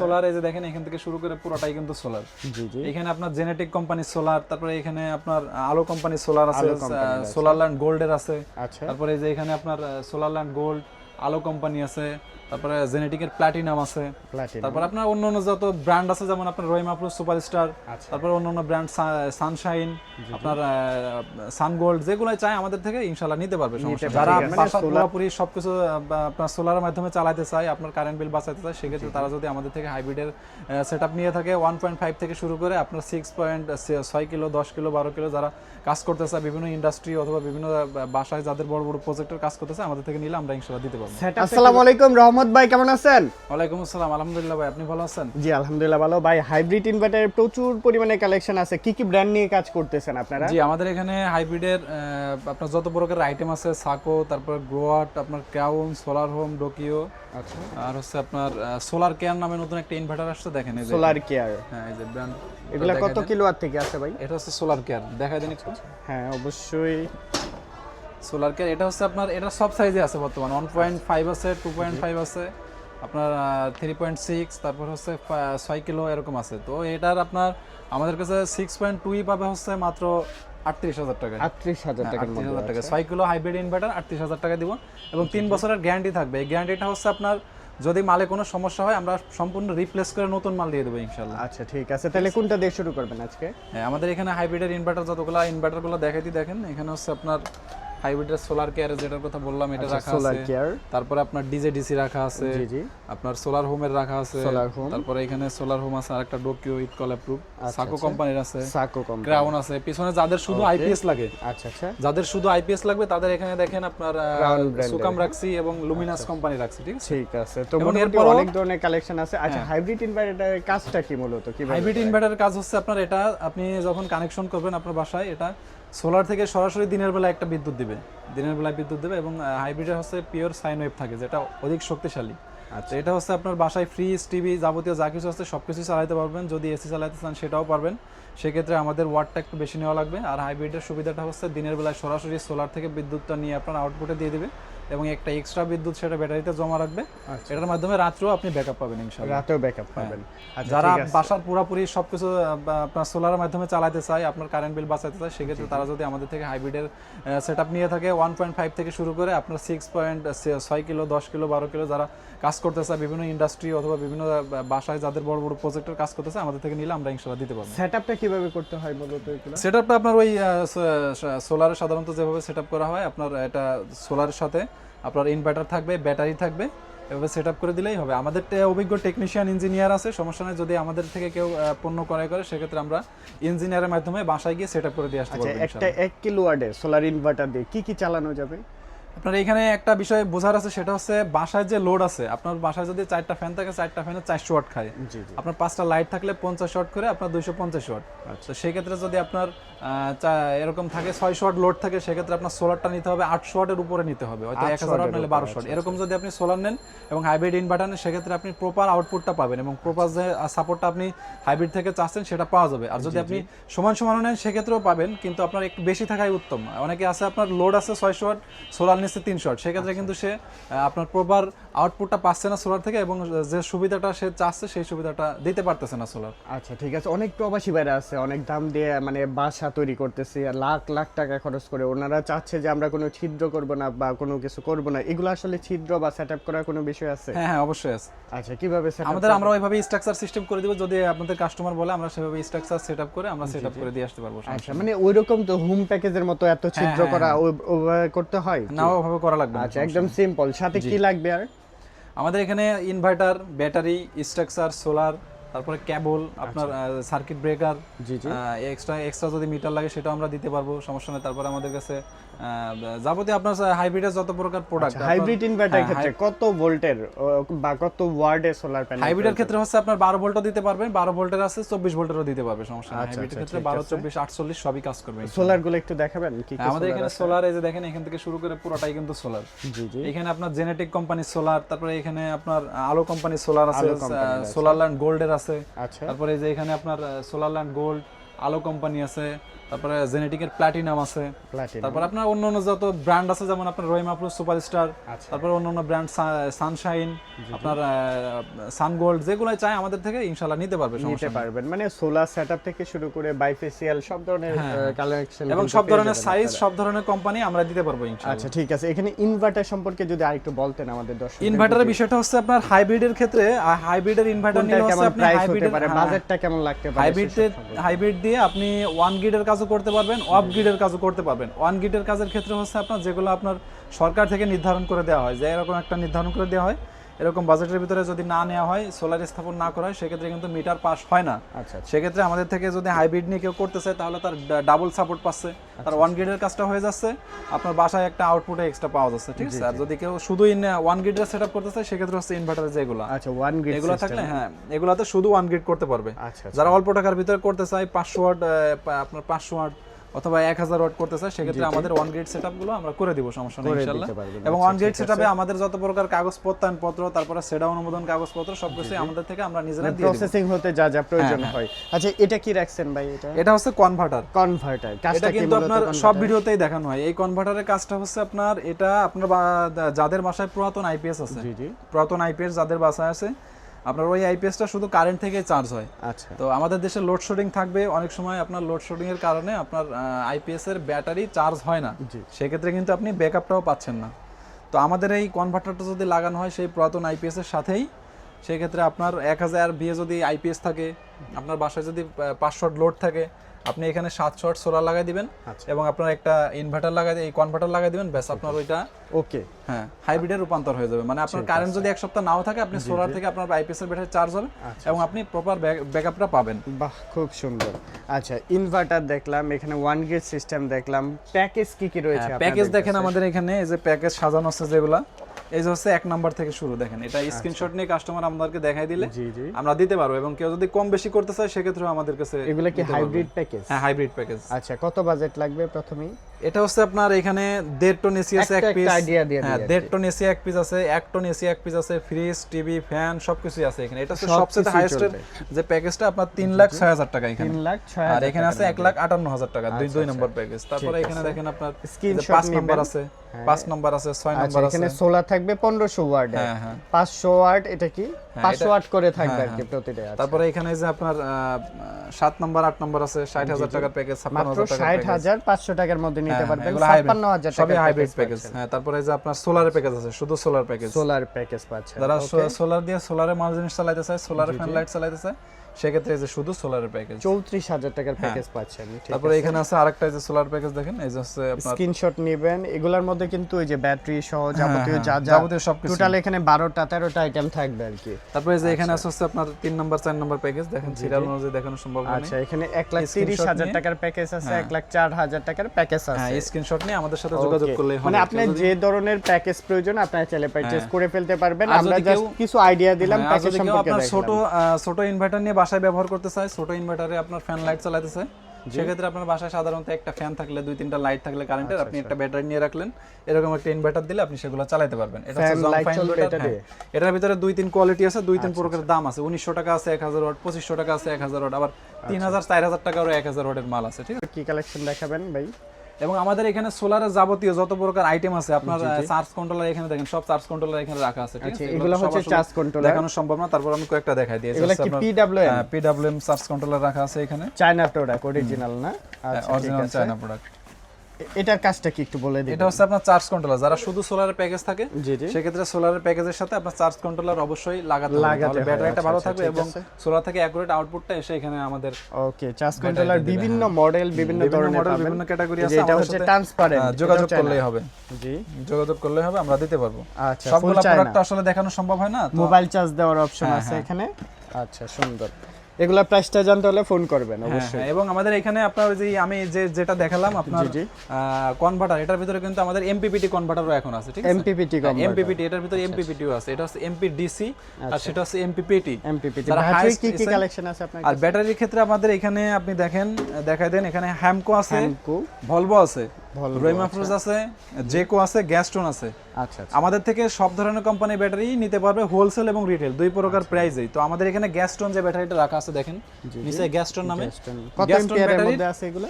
Solar এই যে দেখেন এখান থেকে শুরু করে পুরোটাই কিন্তু সোলার জি জি। এখানে আপনার জেনেটিক কোম্পানি সোলার তারপরে এখানে আপনার আলো কোম্পানি সোলার আছে আছে। সোলার ল্যান্ড গোল্ডের আছে। আচ্ছা। তারপরে এই যে এখানে আপনার সোলার ল্যান্ড গোল্ড আলো কোম্পানি আছে। তারপরে জেনেটিকের প্লাটিনাম আছে। তারপর আপনার অন্য অন্য যত ব্র্যান্ড আছে যেমন আপনার রহিমা প্রো সুপারস্টার তারপর অন্য অন্য ব্র্যান্ড সানশাইন আপনার সান গোল্ড যেগুলো চাই আমাদের থেকে ইনশাল্লাহ নিতে পারবে সমস্যা নেই। পারবে। যারা মানে পুরোপুরি সবকিছু আপনার সোলারের মাধ্যমে চালাতে চায় আপনার কারেন্ট বিল বাঁচাতে চায় সেক্ষেত্রে তারা যদি আমাদের থেকে হাইব্রিডের সেট আপ নিয়ে থাকে ওয়ান পয়েন্ট ফাইভ থেকে শুরু করে আপনার সিক্স পয়েন্ট ছয় কিলো দশ কিলো বারো কিলো যারা কাজ করতে চায় বিভিন্ন ইন্ডাস্ট্রি অথবা বিভিন্ন বাসায় যাদের বড় বড় প্রজেক্টের কাজ করতে চায় আমাদের থেকে নিলে আমরা ইনশাল্লাহ দিতে পারব। আসসালামু আলাইকুম রহমত ভাই কেমন আছেন? ওয়ালাইকুম আসসালাম আলহামদুলিল্লাহ ভাই আপনি ভালো আছেন? জি আলহামদুলিল্লাহ ভালো। ভাই হাইব্রিড ইনভার্টারের প্রচুর পরিমাণে কালেকশন আছে। কি কি ব্র্যান্ড নিয়ে কাজ করতেছেন আপনারা? জি আমাদের এখানে হাইব্রিডের আপনার যত প্রকারের আইটেম আছে সাকো তারপর গ্রোয়াট আপনার ক্রাউন সোলার হোম ডোকিও আচ্ছা। আর হচ্ছে আপনার সোলার কেয়ার নামে নতুন একটা ইনভার্টার আসছে দেখেন এই যে। সোলার কেয়ার হ্যাঁ এই যে ব্র্যান্ড এগুলা কত কিলোয়াট থেকে আছে ভাই? এটা হচ্ছে সোলার কেয়ার দেখাই দেন একটু। হ্যাঁ অবশ্যই। সোলার কেয়ার এটা হচ্ছে আপনার এটা সব সাইজে আছে বর্তমানে। ওয়ান পয়েন্ট ফাইভ আছে টু পয়েন্ট ফাইভ আছে আপনার থ্রি পয়েন্ট সিক্স তারপর হচ্ছে ছয় কিলো এরকম আছে। তো এটার আপনার আমাদের কাছে সিক্স পয়েন্ট টুই পাবে হচ্ছে মাত্র আটত্রিশ হাজার টাকা। আটত্রিশ হাজার টাকা আটত্রিশ হাজার টাকা। ছয় কিলো হাইব্রিড ইনভার্টার আটত্রিশ হাজার টাকা দিব। এবং তিন বছরের গ্যারান্টি থাকবে। এই গ্যারান্টিটা হচ্ছে আপনার যদি মালে কোনো সমস্যা হয় আমরা সম্পূর্ণ রিপ্লেস করে নতুন মাল দিয়ে দেবো ইনশাল্লাহ আচ্ছা ঠিক আছে। তাহলে কোনটা দিয়ে শুরু করবেন আজকে? হ্যাঁ আমাদের এখানে হাইব্রিডের ইনভার্টার যতগুলো ইনভার্টারগুলো দেখাইতে দেখেন এখানে হচ্ছে আপনার হাইব্রিডের সোলার কেয়ার যেটার কথা বললাম এটা রাখা আছে। তারপরে আপনার ডিজে ডিসি রাখা আছে। আপনার সোলার হোমের রাখা আছে। তারপরে এখানে সোলার হোম আছে আরেকটা ডোকিও ইট কল অ্যাপ্রুভ সাকো আচ্ছা। কোম্পানির আছে। সাকো কোম্পানি ক্রাউন আছে। পিছনে যাদের শুধু আইপিএস লাগে। আচ্ছা আচ্ছা। যাদের শুধু আইপিএস লাগবে তাদের এখানে দেখেন আপনার। সুকাম রাখছি এবং লুমিনাস কোম্পানি রাখছি ঠিক আছে? ঠিক আছে। তো মোটামুটি অনেক ধরনের কালেকশন আছে। আচ্ছা হাইব্রিড ইনভার্টারের কাজটা কি মূলত? কি হাইব্রিড ইনভার্টারের কাজ হচ্ছে আপনার এটা আপনি যখন কানেকশন করবেন আপনার বাসায় এটা সোলার থেকে সরাসরি দিনের বেলা একটা বিদ্যুৎ দিবে। দিনের বেলায় বিদ্যুৎ দেবে এবং হাইব্রিডের হচ্ছে পিওর সাইন ওয়েভ থাকে যেটা অধিক শক্তিশালী। আচ্ছা। এটা হচ্ছে আপনার বাসায় ফ্রিজ টিভি যাবতীয় যা কিছু আছে সব কিছুই চালাতে পারবেন। যদি এসি চালাতে চান সেটাও পারবেন। সেক্ষেত্রে আমাদের ওয়াটটা একটু বেশি নেওয়া লাগবে। আর হাইব্রিডের সুবিধাটা হচ্ছে দিনের বেলায় সরাসরি সোলার থেকে বিদ্যুৎটা নিয়ে আপনার আউটপুটে দিয়ে দিবে। এবং একটা এক্সট্রা বিদ্যুৎ সেটা ব্যাটারিতে জমা রাখবে। এটার মাধ্যমে রাত্রেও আপনি ব্যাকআপ পাবেন ইনশাআল্লাহ। রাতেও ব্যাকআপ পাবেন। আচ্ছা যারা বাসার পুরোপুরি সবকিছু আপনার সোলারের মাধ্যমে চালাতে চায় আপনার কারেন্ট বিল বাঁচাতে চায় সেক্ষেত্রে তারা যদি আমাদের থেকে হাইব্রিডের সেট নিয়ে থাকে ওয়ান পয়েন্ট ফাইভ থেকে শুরু করে আপনার সিক্স পয়েন্ট ছয় কিলো দশ কিলো বারো কিলো যারা কাজ করতে চায় বিভিন্ন ইন্ডাস্ট্রি অথবা বিভিন্ন বাসায় যাদের বড় বড় প্রজেক্টের কাজ করতে চায় আমাদের থেকে নিলে আমরা ইনশাল্লাহ দিতে পারব। সেটআপটা কীভাবে করতে হয় বলতো সেট আপটা আপনার ওই সোলারে সাধারণত যেভাবে সেট করা হয় আপনার এটা সোলারের সাথে আপনার ইনভার্টার থাকবে ব্যাটারি থাকবে এভাবে সেট করে দিলেই হবে। আমাদের অভিজ্ঞ টেকনিশিয়ান ইঞ্জিনিয়ার আছে সমস্যা নেই যদি আমাদের থেকে কেউ পণ্য ক্রয় করে সেক্ষেত্রে আমরা ইঞ্জিনিয়ারের মাধ্যমে বাসায় গিয়ে সেট করে দিয়ে আসতে আচ্ছা পারব একটা। এক কিলোওয়াটের সোলার ইনভার্টার দিয়ে কি কি চালানো যাবে? আপনার এখানে একটা বিষয় বোঝার আছে সেটা হচ্ছে বাসায় যে লোড আছে আপনার বাসায় যদি চারটা ফ্যান থাকে চারটা ফ্যানে চারশো ওয়াট খায়। আপনার পাঁচটা লাইট থাকলে পঞ্চাশ ওয়াট করে আপনার দুইশো পঞ্চাশ ওয়াট তো সেক্ষেত্রে যদি আপনার এরকম থাকে ছয়শো ওয়াট লোড থাকে সেক্ষেত্রে আপনার সোলারটা নিতে হবে আটশো ওয়াটের উপরে নিতে হবে হয়তো এক হাজার ওয়াট নাহলে বারোশো এরকম যদি আপনি সোলার নেন এবং হাইব্রিড ইনভার্টার নেন সেক্ষেত্রে আপনি প্রপার আউটপুটটা পাবেন এবং প্রপার যে সাপোর্টটা আপনি হাইব্রিড থেকে চাচ্ছেন সেটা পাওয়া যাবে। আর যদি আপনি সমান সমান নেন সেক্ষেত্রেও পাবেন কিন্তু আপনার একটু বেশি থাকাই উত্তম। অনেকে আছে আপনার লোড আছে ছয়শো ওয়াট সোলার নিচ্ছে তিনশো ওয়াট সেক্ষেত্রে কিন্তু সে আপনার প্রপার আউটপুটটা পাচ্ছে না সোলার থেকে এবং যে সুবিধাটা সে চাচ্ছে সেই সুবিধাটা দিতে পারতেছে না সোলার আচ্ছা ঠিক আছে। অনেক প্রবাসী বাইরে আছে অনেক দাম দিয়ে মানে বাসা তৈরি করতেছে লাখ লাখ টাকা খরচ করে। ওনারা চাচ্ছে যে আমরা কোনো ছিদ্র করব না বা কোনো কিছু করব না। এগুলো আসলে ছিদ্র বা সেটআপ করার কোনো বিষয় আছে? হ্যাঁ হ্যাঁ অবশ্যই আছে। আচ্ছা কীভাবে আমাদের আমরা ওইভাবে স্ট্রাকচার সিস্টেম করে দিব। যদি আপনাদের কাস্টমার বলে আমরা সেভাবে স্ট্রাকচার সেট করে আমরা সেট করে দিয়ে আসতে পারব আচ্ছা মানে ওইরকম তো হোম প্যাকেজের মতো এত ছিদ্র হ্যাঁ, করা ওভাবে করতে হয়? না ওভাবে করা লাগবে আচ্ছা একদম সিম্পল সাথে কি লাগবে আর? আমাদের এখানে ইনভার্টার ব্যাটারি স্ট্রাকচার সোলার তারপরে ক্যাবল আপনার সার্কিট ব্রেকার জি জি। এক্সট্রা এক্সট্রা যদি মিটার লাগে সেটাও আমরা দিতে পারব সমস্যা নেই। তারপরে আমাদের কাছে যাবতীয় আপনার হাইব্রিডের যত প্রকার প্রোডাক্ট হাইব্রিড ইনভার্টার ক্ষেত্রে কত ভোল্টের বা কত ওয়ার্ডের সোলার প্যানেল হাইব্রিডের ক্ষেত্রে হচ্ছে আপনার বারো ভোল্টও দিতে পারবেন বারো ভোল্টের আছে চব্বিশ ভোল্টেরও দিতে পারবে সমস্যা নেই। আচ্ছা, হাইব্রিডের আচ্ছা, ক্ষেত্রে ঠিক বারো আছে। চব্বিশ আটচল্লিশ সবই কাজ করবে সোলারগুলো একটু দেখাবেন কি কি হ্যাঁ, আমাদের এখানে সোলার এই যে দেখেন এখান থেকে শুরু করে পুরোটাই কিন্তু সোলার জি জি। এখানে আপনার জেনেটিক কোম্পানি সোলার তারপরে এখানে আপনার আলো কোম্পানি সোলার আছে। সোলার ল্যান্ড গোল্ডের আছে। আচ্ছা। তারপরে এই যে এখানে আপনার সোলার ল্যান্ড গোল্ড আলো কোম্পানি আছে। তারপরে জেনেটিকের প্ল্যাটিনাম আছে। তারপর আপনার অন্য অন্য যত ব্র্যান্ড আছে যেমন আপনার রহিমা প্রো সুপারস্টার। তারপর অন্য অন্য ব্র্যান্ড সানশাইন আপনার সানগোল্ড যেগুলো চাই আমাদের থেকে ইনশাল্লাহ নিতে পারবে সমস্যা নিতে পারবেন। মানে সোলার সেটআপ থেকে শুরু করে বাইফেসিয়াল সব ধরনের কালেকশন এবং সব ধরনের সাইজ সব ধরনের কোম্পানি আমরা দিতে পারব ইনশাল্লাহ আচ্ছা ঠিক আছে। এখানে ইনভার্টার সম্পর্কে যদি আরেকটু বলতেন আমাদের দর্শক ইনভার্টারের বিষয়টা হচ্ছে আপনার হাইব্রিডের ক্ষেত্রে হাইব্রিডের ইনভার্টার নিলে হচ্ছে আপনি প্রাইস হতে হাইব্রিডের পারে বাজেটটা কেমন লাগতে পারে হাইব্রিডের হাইব্রিড দিয়ে আপনি ওয়ান গিডের কাজও করতে পারবেন অফ গ্রিডের কাজও করতে পারবেন। ওয়ান গ্রিডের কাজের ক্ষেত্রে হচ্ছে আপনার যেগুলো আপনার সরকার থেকে নির্ধারণ করে দেওয়া হয়, যে এরকম একটা নির্ধারণ করে দেওয়া হয় এরকম বাজেটের ভিতরে যদি না নেওয়া হয় সোলার স্থাপন না করা হয় সেক্ষেত্রে কিন্তু মিটার পাস হয় না। আচ্ছা আচ্ছা। সেক্ষেত্রে আমাদের থেকে যদি হাইব্রিড নিয়ে কেউ করতে চায় তাহলে তার ডাবল সাপোর্ট পাচ্ছে। তার ওয়ান গ্রিডের কাজটা হয়ে যাচ্ছে। আপনার বাসায় একটা আউটপুটে এক্সট্রা পাওয়া যাচ্ছে ঠিক আছে? আর যদি কেউ শুধু ওয়ান গ্রিডের সেট আপ করতে চায় সেক্ষেত্রে হচ্ছে ইনভার্টার যেগুলো। আচ্ছা ওয়ান গ্রিড এগুলো থাকলে হ্যাঁ এগুলাতে শুধু ওয়ান গ্রিড করতে পারবে। আচ্ছা যারা অল্প টাকার ভিতরে করতে চায় পাঁচশো ওয়াট আপনার পাঁচশো ওয়াট অথবা এক হাজার ওয়াট করতে চায় সেক্ষেত্রে আমাদের ওয়ান গ্রিড সেটগুলো আমরা করে দিব সমস্যা নেই ইনশাল্লাহ। এবং ওয়ান গ্রিড সেট আমাদের যত প্রকার কাগজপত্র পত্র তারপরে সেটা অনুমোদন কাগজপত্র সবকিছু আমাদের থেকে আমরা নিজেরা দিয়ে প্রসেসিং হতে যা যা প্রয়োজন হ্যাঁ, হয়। আচ্ছা এটা কি রাখছেন ভাই এটা? এটা হচ্ছে কনভার্টার কনভার্টার এটা কিন্তু আপনার? সব ভিডিওতেই দেখানো হয়। এই কনভার্টারের কাজটা হচ্ছে আপনার এটা আপনার যাদের বাসায় পুরাতন আইপিএস আছে জি জি। পুরাতন আইপিএস যাদের বাসায় আছে আপনার ওই আইপিএসটা শুধু কারেন্ট থেকে চার্জ হয়। আচ্ছা। তো আমাদের দেশে লোডশেডিং থাকবে অনেক সময় আপনার লোডশেডিং এর কারণে আপনার আইপিএস এর ব্যাটারি চার্জ হয় না। সেক্ষেত্রে কিন্তু আপনি ব্যাকআপটাও পাচ্ছেন না। তো আমাদের এই কনভার্টারটা যদি লাগানো হয় সেই পুরাতন আইপিএস এর সাথেই সেক্ষেত্রে আপনার এক হাজার বিয়ে যদি আইপিএস থাকে আপনার বাসায় যদি পাঁচশো লোড থাকে আপনি এখানে সাতশো আট সোলার লাগাই দিবেন আচ্ছা। এবং আপনার একটা ইনভার্টার লাগাই এই কনভার্টার লাগাই দিবেন ব্যাস আপনার ওইটা ওকে হ্যাঁ হাইব্রিডে রূপান্তর হয়ে যাবে। মানে আপনার কারেন্ট যদি এক সপ্তাহ নাও থাকে আপনি সোলার থেকে আপনার আইপিএস এর ব্যাটারি চার্জ হবে আচ্ছা, এবং আপনি প্রপার ব্যাকআপটা পাবেন। বাহ খুব সুন্দর। আচ্ছা ইনভার্টার দেখলাম এখানে ওয়ান গেট সিস্টেম দেখলাম। প্যাকেজ কি কি রয়েছে প্যাকেজ দেখেন আমাদের এখানে এই যে প্যাকেজ সাজানো আছে যেগুলা এই যে হচ্ছে এক নাম্বার থেকে শুরু দেখেন এটা স্ক্রিনশট নিয়ে কাস্টমার আমাদেরকে দেখাই দিলে আচ্ছা। আমরা দিতে পারব এবং কেউ যদি কম বেশি করতে চায় সেক্ষেত্রে আমাদের কাছে এগুলো কি হাইব্রিড প্যাকেজ হ্যাঁ হাইব্রিড প্যাকেজ আচ্ছা কত বাজেট লাগবে প্রথমেই? এটা হচ্ছে আপনার এখানে দেড় টন এসি আছে এক পিস একটা idea দিয়ে হ্যাঁ দেড় টন এসি এক পিস আছে এক টন এসি এক পিস আছে ফ্রিজ টিভি ফ্যান সবকিছুই আছে এখানে। এটা হচ্ছে সবচেয়ে হাইয়েস্ট যে প্যাকেজটা আপনার তিন লাখ ছয় হাজার টাকা এখানে। তিন লাখ ছয় আর এখানে আছে এক লাখ আটান্ন হাজার টাকা দুই দুই নম্বর প্যাকেজ তারপরে এখানে দেখেন আপনার এই পাঁচ নম্বর আছে পাঁচ নম্বর আছে ছয় আচ্ছা নম্বর আছে। এখানে সোলার থাকবে পনেরোশো ওয়ার্ড। হ্যাঁ হ্যাঁ। পাঁচশো ওয়ার্ড এটা কি? পাঁচশো ওয়াট করে থাকবে আর হ্যাঁ, কি প্রতিটা আচ্ছা। তারপরে এখানে যে আপনার সাত নম্বর আট নম্বর আছে ষাট হাজার টাকার প্যাকেজ ছাপ্পান্ন হাজার টাকার পাঁচশো টাকার মধ্যে নিতে হ্যাঁ, পারবেন। 56000 টাকা সবই হাইব্রিড প্যাকেজ হ্যাঁ তারপরে যে আপনার সোলারের প্যাকেজ আছে শুধু সোলার প্যাকেজ সোলার প্যাকেজ পাচ্ছেন যারা সোলার দিয়ে সোলারে মাল জিনিস চালাইতে চায় সোলার ফ্যান লাইট চালাইতে চায় সেক্ষেত্রে এই যে শুধু সোলারের প্যাকেজ চৌত্রিশ হাজার টাকার প্যাকেজ পাচ্ছেন তারপরে এখানে আছে আরেকটা যে সোলার প্যাকেজ দেখেন এই যে হচ্ছে স্ক্রিনশট নেবেন এগুলোর মধ্যে কিন্তু ওই যে ব্যাটারি সহ যাবতীয় হ্যাঁ, যা যা যাবতীয় সবকিছু। টোটাল এখানে বারোটা তেরোটা আইটেম থাকবে আর কি। তারপরে এই যে এখানে আচ্ছা। আছে হচ্ছে আপনার তিন নম্বর চার নম্বর প্যাকেজ দেখেন সিরিয়াল অনুযায়ী দেখানো সম্ভব আচ্ছা এখানে এক লাখ তিরিশ হাজার টাকার প্যাকেজ আছে এক লাখ চার হাজার টাকার প্যাকেজ হ্যাঁ আছে। স্ক্রিনশট নিয়ে আমাদের সাথে যোগাযোগ করলে মানে আপনি যে ধরনের প্যাকেজ প্রয়োজন আপনারা চাইলে পারচেজ করে ফেলতে পারবেন। হ্যাঁ। আমরা জাস্ট কিছু আইডিয়া দিলাম হ্যাঁ, প্যাকেজ সম্পর্কে আপনার ছোট ছোট ইনভার্টার নিয়ে বাসায় ব্যবহার করতে চায় ছোট ইনভার্টারে আপনার ফ্যান লাইট চালাতে চায় সেক্ষেত্রে আপনার বাসায় সাধারণত একটা ফ্যান থাকলে দুই তিনটা লাইট থাকলে কারেন্টের আচ্ছা, আপনি একটা ব্যাটারি নিয়ে রাখলেন। এরকম একটা ইনভার্টার দিলে আপনি সেগুলো চালাতে পারবেন। এটা? হ্যাঁ। এটার ভিতরে দুই তিন কোয়ালিটি আছে দুই আচ্ছা, তিন প্রকারের দাম আছে। উনিশশো টাকা আছে এক হাজার ওয়াট পঁচিশশো টাকা আছে এক হাজার ওয়াট। আবার আচ্ছা। তিন হাজার চার হাজার টাকারও এক হাজার ওয়াটের মাল আছে ঠিক আছে? কি কালেকশন দেখাবেন ভাই? এবং আমাদের এখানে সোলারের যাবতীয় যত প্রকার আইটেম আছে আপনার চার্জ কন্ট্রোলার এখানে দেখেন সব চার্জ কন্ট্রোলার এখানে রাখা আছে ঠিক আচ্ছা, আছে এগুলো হচ্ছে চার্জ কন্ট্রোলার দেখানো সম্ভব না তারপর আমি কয়েকটা দেখাই দিয়েছি এগুলো কি পিডব্লিউএম পিডব্লিউএম চার্জ কন্ট্রোলার রাখা আছে এখানে। চায়না প্রোডাক্ট অরিজিনাল না? আচ্ছা অরিজিনাল চায়না প্রোডাক্ট এটার কাজটা কি একটু বলে দিন এটা হচ্ছে আপনার চার্জ কন্ট্রোলার যারা শুধু সোলারের প্যাকেজ থাকে জি জি। সেক্ষেত্রে সোলারের প্যাকেজের সাথে আপনার চার্জ কন্ট্রোলার অবশ্যই লাগাতে হবে। ব্যাটারিটা আচ্ছা, ভালো আচ্ছা, থাকবে এবং সোলার থেকে অ্যাকুরেট আউটপুটটা এসে এখানে আমাদের ওকে চার্জ কন্ট্রোলার বিভিন্ন মডেল বিভিন্ন ধরনের মডেল বিভিন্ন ক্যাটাগরি আছে এটা হচ্ছে ট্রান্সপারেন্ট যোগাযোগ করলেই হবে। জি। যোগাযোগ করলেই হবে আমরা দিতে পারব। আচ্ছা সবগুলো প্রোডাক্ট আসলে দেখানো সম্ভব হয় না? মোবাইল চার্জ দেওয়ার অপশন হ্যাঁ, আছে হ্যাঁ। এখানে। আচ্ছা সুন্দর। এগুলা প্রাইসটা জানতে হলে ফোন করবেন হ্যাঁ, অবশ্যই। হ্যাঁ, এবং আমাদের এখানে আপনার যে আমি যে যেটা দেখালাম আপনার। কনভার্টার এটার ভিতরে কিন্তু আমাদের এমপিপিটি কনভার্টারও এখন আছে ঠিক আছে? হ্যাঁ, converter। এমপিপিটি এটার ভিতরে এমপিপিটিও আছে এটা হচ্ছে এমপিডিসি আর সেটা হচ্ছে এমপিপিটি এমপিপিটি ব্যাটারি কি কি কালেকশন আছে আপনার আর ব্যাটারির ক্ষেত্রে আমাদের এখানে আপনি দেখেন দেখাই দেন এখানে হ্যামকো আছে হ্যামকো ভলভো আছে। রোহিম আছে। জেকো আছে আছে আচ্ছা আচ্ছা। আমাদের থেকে সব ধরনের কোম্পানি ব্যাটারি নিতে পারবে হোলসেল এবং রিটেল দুই প্রকার প্রাইজেই তো আমাদের এখানে যে ব্যাটারিটা রাখা আছে দেখেন নিচে নামে। Battery- আছে এগুলো?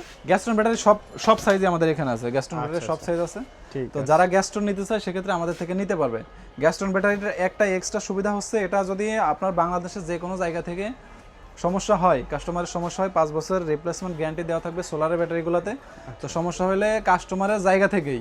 ব্যাটারি সব সব সাইজে আমাদের এখানে আছে। গ্যাস্টন ব্যাটারি সব সাইজ আছে। তো যারা গ্যাস্টন নিতে চায় সেক্ষেত্রে আমাদের থেকে নিতে পারবে। গ্যাস্টন ব্যাটারিটার একটা এক্সট্রা সুবিধা হচ্ছে এটা যদি আপনার বাংলাদেশের যে কোনো জায়গা থেকে সমস্যা হয় কাস্টমারের সমস্যা হয় পাঁচ বছর রিপ্লেসমেন্ট গ্যারান্টি দেওয়া থাকবে সোলারের ব্যাটারিগুলোতে তো সমস্যা হলে কাস্টমারের জায়গা থেকেই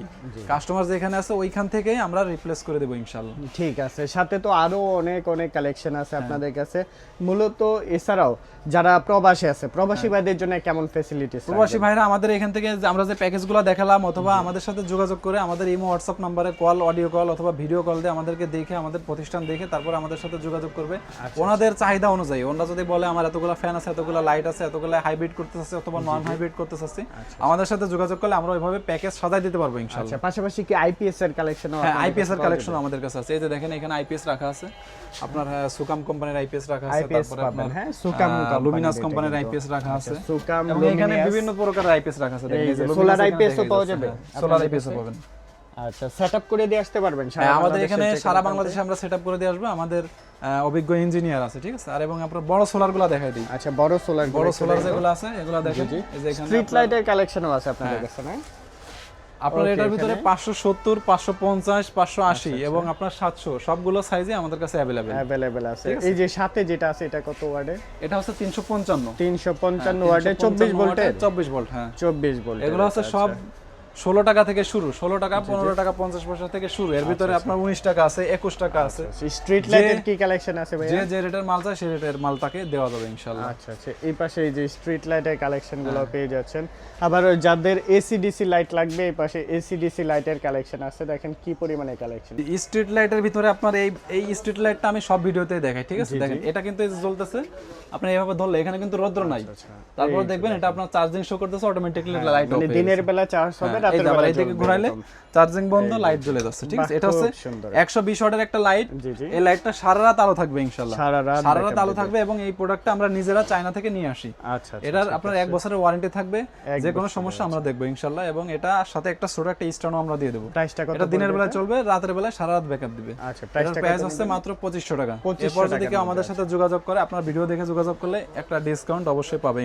কাস্টমার যেখানে আছে ওইখান থেকেই আমরা রিপ্লেস করে দেবো ইনশাল্লাহ। ঠিক আছে সাথে তো আরও অনেক অনেক কালেকশন আছে হ্যাঁ। আপনাদের কাছে। মূলত এছাড়াও যারা প্রবাসী আছে প্রবাসী হ্যাঁ। ভাইদের জন্য কেমন ফ্যাসিলিটিস প্রবাসী ভাইরা আমাদের এখান থেকে আমরা যে প্যাকেজগুলো দেখালাম অথবা আমাদের সাথে যোগাযোগ করে আমাদের ইমো হোয়াটসঅ্যাপ নাম্বারে কল অডিও কল অথবা ভিডিও কল দিয়ে আমাদেরকে দেখে আমাদের প্রতিষ্ঠান দেখে তারপর আমাদের সাথে যোগাযোগ করবে। ওনাদের চাহিদা অনুযায়ী ওনারা যদি বলে আমার এতগুলো ফ্যান আছে এতগুলো লাইট আছে এতগুলো হাইব্রিড করতে চাচ্ছি অথবা নন হাইব্রিড করতে চাচ্ছি আমাদের সাথে যোগাযোগ করলে আমরা ওইভাবে প্যাকেজ সাজাই দিতে পারব ইনশাল্লাহ আচ্ছা পাশাপাশি কি আইপিএস এর কালেকশন হ্যাঁ আইপিএস এর কালেকশন আমাদের কাছে আছে। এই যে দেখেন এখানে আইপিএস রাখা আছে। আপনার সুকাম কোম্পানির আইপিএস রাখা আছে আইপিএস তারপরে আপনার হ্যাঁ সুকাম লুমিনাস কোম্পানির আইপিএস রাখা আছে। সুকাম এবং এখানে বিভিন্ন প্রকারের আইপিএস রাখা আছে। দেখেন, IPS ও দেখা পাওয়া যাবে? IPS ও পাবেন। আচ্ছা সেটআপ করে দিয়ে আসতে পারবেন হ্যাঁ আমাদের এখানে সারা বাংলাদেশে আমরা সেটআপ করে দিয়ে আসব। আমাদের অভিজ্ঞ ইঞ্জিনিয়ার আছে ঠিক আছে? আর এবং আপনার বড় সোলারগুলো দেখাই দিই। আচ্ছা বড় সোলার বড় সোলার যেগুলো আছে এগুলো দেখেন। এই যে এখানে স্ট্রিট লাইটের কালেকশনও আছে আপনাদের হ্যাঁ। কাছে না? আপনার এটার ভিতরে পাঁচশো সত্তর পাঁচশো পঞ্চাশ পাঁচশো আশি এবং আপনার সাতশো। সবগুলো সাইজে আমাদের কাছে অ্যাভেলেবেল অ্যাভেলেবেল আছে। এই যে সাথে যেটা আছে এটা কত ওয়ার্ডে? এটা হচ্ছে তিনশো পঞ্চান্ন। তিনশো পঞ্চান্ন ওয়ার্ডে চব্বিশ ভোল্টের। চব্বিশ ভোল্ট হ্যাঁ। চব্বিশ ভোল্ট এগুলো হচ্ছে সব ষোলো টাকা থেকে শুরু ষোলো টাকা পনেরো টাকা পঞ্চাশ পয়সা থেকে শুরু। এর ভিতরে আপনার উনিশ টাকা আছে একুশ টাকা আছে। স্ট্রিট লাইটের কি কালেকশন আছে ভাই যে যে রেটের মাল চায় সেই রেটের মাল তাকে দেওয়া যাবে ইনশাল্লাহ। আচ্ছা আচ্ছা। এই পাশে এই যে স্ট্রিট লাইটের কালেকশনগুলো পেয়ে যাচ্ছেন। আবার যাদের এসিডিসি লাইট লাগবে এই পাশে এসিডিসি লাইটের কালেকশন আছে। দেখেন কি পরিমাণে কালেকশন স্ট্রিট লাইটের ভিতরে আপনার এই এই স্ট্রিট লাইটটা আমি সব ভিডিওতে দেখাই ঠিক আছে? দেখেন এটা কিন্তু জ্বলতেছে আপনি এইভাবে ধরলে এখানে কিন্তু রৌদ্র নাই। তারপর দেখবেন এটা আপনার চার্জিং শো করতেছে অটোমেটিক্যালি লাইট মানে দিনের বেলা চার্জ হবে হ্যাঁ, এই বেলা দিকে ঘোরাইলে চার্জিং বন্ধ লাইট জ্বলে যাচ্ছে ঠিক আছে? এটা হচ্ছে খুব সুন্দর। একশো বিশ ওয়াটের একটা লাইট। এই লাইটটা সারা রাত আলো থাকবে ইনশাল্লাহ সারা রাত সারা রাত আলো থাকবে এবং এই প্রোডাক্টটা আমরা নিজেরা চায়না থেকে নিয়ে আসি। আচ্ছা আচ্ছা, এটার আপনার এক বছরের ওয়ারেন্টি থাকবে। যে কোনো সমস্যা আমরা দেখব ইনশাল্লাহ এবং এটা সাথে একটা ছোট একটা আমরা দিয়ে দেবো। এটা দিনের বেলা চলবে রাতের বেলায় সারা রাত ব্যাকআপ দিবে। আচ্ছা প্রাইস হচ্ছে মাত্র পঁচিশশো টাকা। 2500 এরপর যদি কেউ আমাদের সাথে যোগাযোগ করে আপনার ভিডিও দেখে যোগাযোগ করলে একটা ডিসকাউন্ট অবশ্যই পাবে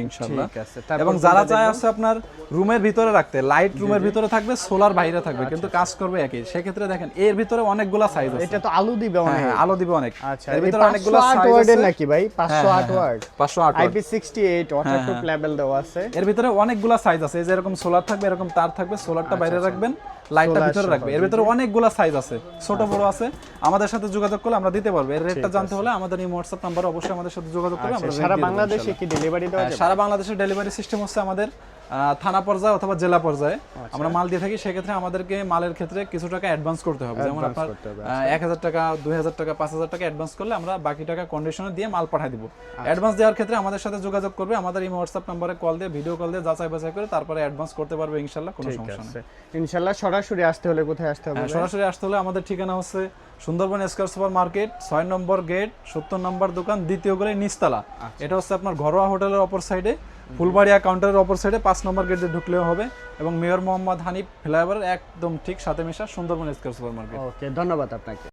আছে, এবং যারা চায় আছে আপনার রুমের ভিতরে রাখতে লাইট রুমের ভিতরে থাকবে সোলার বাইরে থাকবে কিন্তু কাজ করবে একই। সেক্ষেত্রে দেখেন এর ভিতরে অনেকগুলা সাইজ আছে। এটা তো আলু দিবে হ্যাঁ, অনেক। হ্যাঁ, আলো দিবে অনেক। আচ্ছা এর ভিতরে অনেকগুলো সাইজ আছে। নাকি ভাই? 508 ওয়ার্ড। পাঁচশো আট আইপি 68 ওয়াটারপ্রুফ লেভেল দেওয়া আছে। এর ভিতরে অনেকগুলা সাইজ আছে। এই যে এরকম সোলার থাকবে এরকম তার থাকবে সোলারটা বাইরে রাখবেন লাইটটা ভিতরে রাখবে এর ভিতরে অনেকগুলা সাইজ আছে। ছোট বড় আছে। আমাদের সাথে যোগাযোগ করলে আমরা দিতে পারব। এর রেটটা জানতে হলে আমাদের এই হোয়াটসঅ্যাপ নাম্বার অবশ্যই আমাদের সাথে যোগাযোগ করবে আচ্ছা, আমরা সারা বাংলাদেশে কি ডেলিভারি দেওয়া হ্যাঁ, যাবে? সারা বাংলাদেশের ডেলিভারি সিস্টেম হচ্ছে আমাদের থানা পর্যায়ে অথবা জেলা পর্যায়ে আচ্ছা। আমরা মাল দিয়ে থাকি সেক্ষেত্রে আমাদেরকে মালের ক্ষেত্রে কিছু টাকা অ্যাডভান্স করতে হবে। যেমন আপনার এক হাজার টাকা দুই হাজার টাকা পাঁচ হাজার টাকা অ্যাডভান্স করলে আমরা বাকি টাকা কন্ডিশনে দিয়ে মাল পাঠিয়ে দিব। আচ্ছা। অ্যাডভান্স দেওয়ার ক্ষেত্রে আমাদের সাথে যোগাযোগ করবে আমাদের এই হোয়াটসঅ্যাপ নাম্বারে কল দিয়ে ভিডিও কল দিয়ে যাচাই বাছাই করে তারপরে অ্যাডভান্স করতে পারবে ইনশাল্লাহ কোনো সমস্যা নেই। আছে ইনশাআল্লাহ সরাসরি আসতে হলে কোথায় আসতে হবে হ্যাঁ, সরাসরি আসতে হলে আমাদের ঠিকানা হচ্ছে সুন্দরবন স্কয়ার সুপার মার্কেট ছয় নম্বর গেট সত্তর নম্বর দোকান দ্বিতীয় গলি নিচতলা। আচ্ছা। এটা হচ্ছে আপনার ঘরোয়া হোটেলের অপর সাইডে ফুলবাড়িয়া কাউন্টারের অপর সাইডে পাঁচ নম্বর গেটে ঢুকলেও হবে এবং মেয়র মোহাম্মদ হানিফ ফ্লাইওভার একদম ঠিক সাথে মেশা Sundarban square supermarket okay ধন্যবাদ আপনাকে।